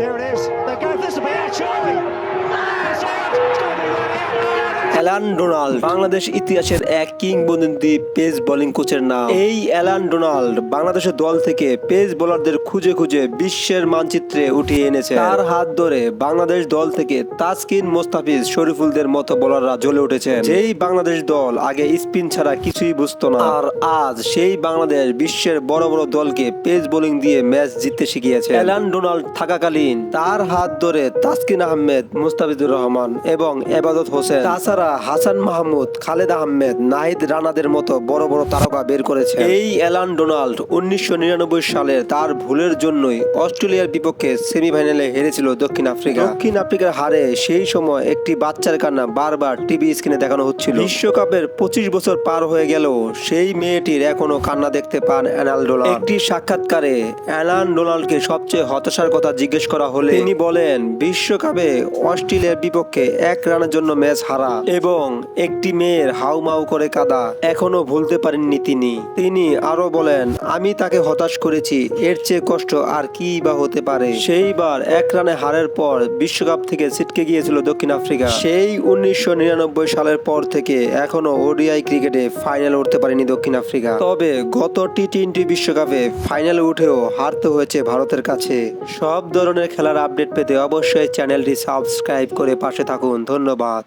Here it is. Allan Donald, Bangladesh ইতিহাসের এক কিংবদন্তি পেস বোলিং কোচের নাম। এই অ্যালান ডোনাল্ড বাংলাদেশের দল থেকে পেস বোলারদের খুঁজে খুঁজে বিশ্বের মানচিত্রে উঠিয়ে এনেছে। তার হাত ধরে বাংলাদেশ দল থেকে তাসকিন মোস্তাফিজ শরীফুলদের মতো বোলাররা জ্বলে উঠেছে। যেই বাংলাদেশ দল আগে স্পিন ছাড়া কিছুই বুঝতো না, আর আজ সেই বাংলাদেশ বিশ্বের বড় বড় দলকে পেস বোলিং দিয়ে ম্যাচ জিততে শিখিয়েছে। অ্যালান ডোনাল্ড থাকাকালীন তার হাত ধরে তাসকিন আহমেদ, মুস্তাফিজুর রহমান এবং এবাদত হোসেন, তাছাড়া হাসান মাহমুদ খালেদ আহমেদ নাহিদ রানাদের মতো বড় বড় তারকা বের করেছে এই অ্যালান ডোনাল্ড উনিশশো নিরানব্বই সালে তার ভুলের জন্যই অস্ট্রেলিয়ার বিপক্ষে সেমিফাইনালে হেরেছিল দক্ষিণ আফ্রিকা। দক্ষিণ আফ্রিকার হারে সেই সময় একটি বাচ্চার কান্না বারবার টিভি স্ক্রিনে দেখানো হচ্ছিল। বিশ্বকাপের পঁচিশ বছর পার হয়ে গেল সেই মেয়েটির এখনও কান্না দেখতে পান অ্যানাল ডোনাল্ড। একটি সাক্ষাৎকারে অ্যালান ডোনাল্ডকে সবচেয়ে হতাশার কথা জিজ্ঞেস করা হলে তিনি বলেন বিশ্বকাপে অস্ট্রেলিয়ার বিপক্ষে এক রানের জন্য ম্যাচ হারা। এবং একটি মেয়ের হাউমাউ করে কাদা। এখনও ভুলতে পারেননি তিনি। তিনি আরও বলেন, আমি তাকে হতাশ করেছি। এর চেয়ে কষ্ট আর কি বা হতে পারে? সেইবার এক রানে হারের পর বিশ্বকাপ থেকে ছিটকে গিয়েছিল দক্ষিণ আফ্রিকা। সেই উনিশশো নিরানব্বই সালের পর থেকে এখনও ওডিআই ক্রিকেটে ফাইনাল উঠতে পারেনি দক্ষিণ আফ্রিকা। তবে গত টি টোয়েন্টি বিশ্বকাপে ফাইনালে উঠেও হারতে হয়েছে ভারতের কাছে। সব ধরনের খেলার আপডেট পেতে অবশ্যই চ্যানেলটি সাবস্ক্রাইব করে পাশে থাকুন। ধন্যবাদ।